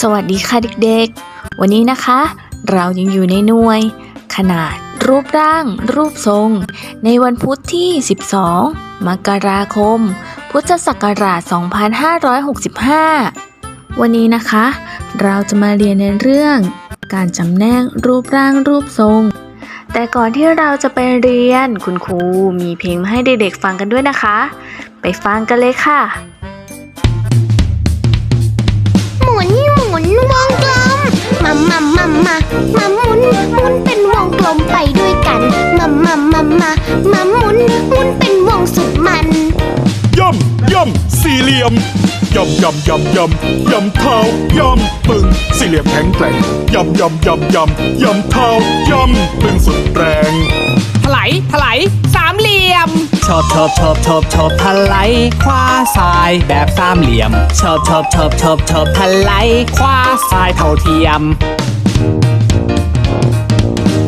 สวัสดีค่ะเด็กๆ วันนี้นะคะ เรายังอยู่ในหน่วย ขนาด รูปร่าง รูปทรง ในวันพุธที่ 12 มกราคม พุทธศักราช 2565 วันนี้นะคะ เราจะมาเรียนในเรื่อง การจำแนกรูปร่างรูปทรง แต่ก่อนที่เราจะไปเรียนคุณครูมีเพลงมาให้เด็กๆฟังกันด้วยนะคะ ไปฟังกันเลยค่ะ หมุน หมุนวงกลมมามามามามาหมุนหมุนเป็นวงกลมไปด้วยกันมามามามามาหมุนหมุนเป็นวงสุดมัน ย่ำย่ำสี่เหลี่ยมย่ำย่ำย่ำย่ำย่ำเท้าย่ำปึงสี่เหลี่ยมแข็งแกร่งย่ำย่ำย่ำย่ำย่ำเท้าย่ำปึงสุดแรง ถลายถลายสามเหลี่ยม ชอบชอบชอบชอบชอบทะไลขวาซ้ายแบบสามเหลี่ยม ชอบชอบชอบชอบชอบทะไลขวาซ้ายเท่าเทียม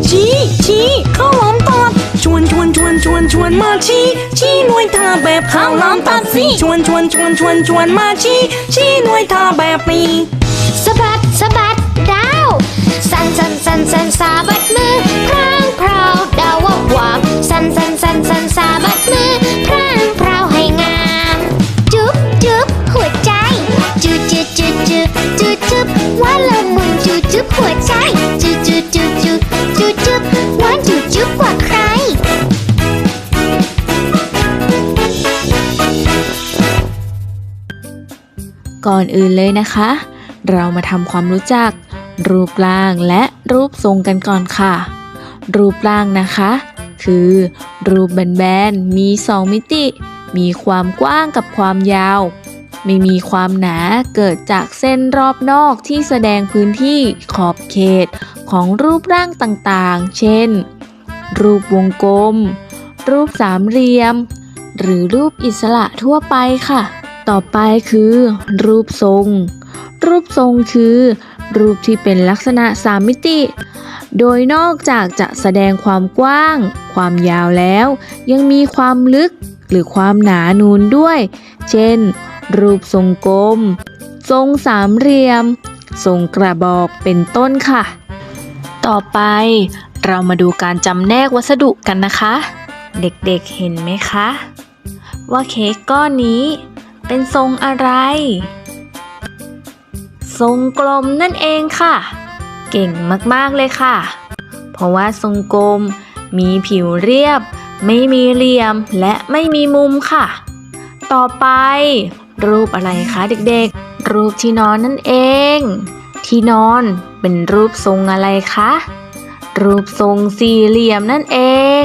ชี้ชี้ข้าวหลามตัดชวนชวนชวนชวนชวนมาชี้ชี้หน่วยท่าแบบข้าวหลามตัดสิชวนชวนชวนชวนชวนมาชี้ชี้หน่วยท่าแบบนี้ จุ๊บจุ๊บหวานจุ๊บจุ๊บกว่าใคร ก่อนอื่นเลยนะคะ เรามาทำความรู้จัก รูปร่างและรูปทรงกันก่อนค่ะ รูปร่างนะคะ คือ รูปแบนๆมีสองมิติ มีความกว้างกับความยาว ไม่มีความหนาเกิดจากเส้นรอบนอกที่แสดงพื้นที่ขอบเขต ของรูปร่างต่างๆ เช่น รูปวงกลม รูปสามเหลี่ยม หรือรูปอิสระทั่วไปค่ะ ต่อไปคือ รูปทรง รูปทรงคือ รูปที่เป็นลักษณะสามมิติ โดยนอกจากจะแสดงความกว้าง ความยาวแล้ว ยังมีความลึกหรือความหนานูนด้วย เช่น รูปทรงกลม ทรงสามเหลี่ยม ทรงกระบอกเป็นต้นค่ะ ต่อไปเรามาดูการจำแนกวัสดุกันนะคะ เด็กๆเห็นไหมคะ ว่าเค้กก้อนนี้เป็นทรงอะไร ทรงกลมนั่นเองค่ะ เก่งมากๆเลยค่ะ เพราะว่าทรงกลมมีผิวเรียบ ไม่มีเหลี่ยมและไม่มีมุมค่ะ ต่อไป รูปอะไรคะเด็กๆ รูปที่นอนนั่นเอง ที่นอนเป็นรูปทรงอะไรคะ รูปทรงสี่เหลี่ยมนั่นเอง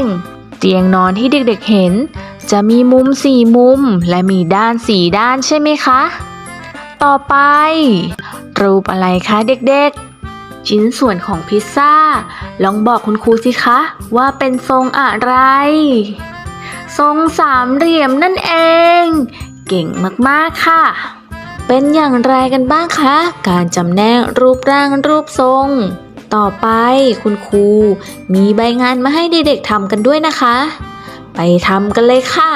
เตียงนอนที่เด็กๆเห็น จะมีมุมสี่มุมและมีด้านสี่ด้านใช่ไหมคะ ต่อไป รูปอะไรคะเด็กๆ ชิ้นส่วนของพิซซ่า ลองบอกคุณครูสิคะ ว่าเป็นทรงอะไร ทรงสามเหลี่ยมนั่นเอง เก่งมากๆค่ะ เป็นอย่างไรกันบ้างคะ การจำแนกรูปร่างรูปทรง ต่อไปคุณครู มีใบงานมาให้เด็กๆทำกันด้วยนะคะ ไปทำกันเลยค่ะ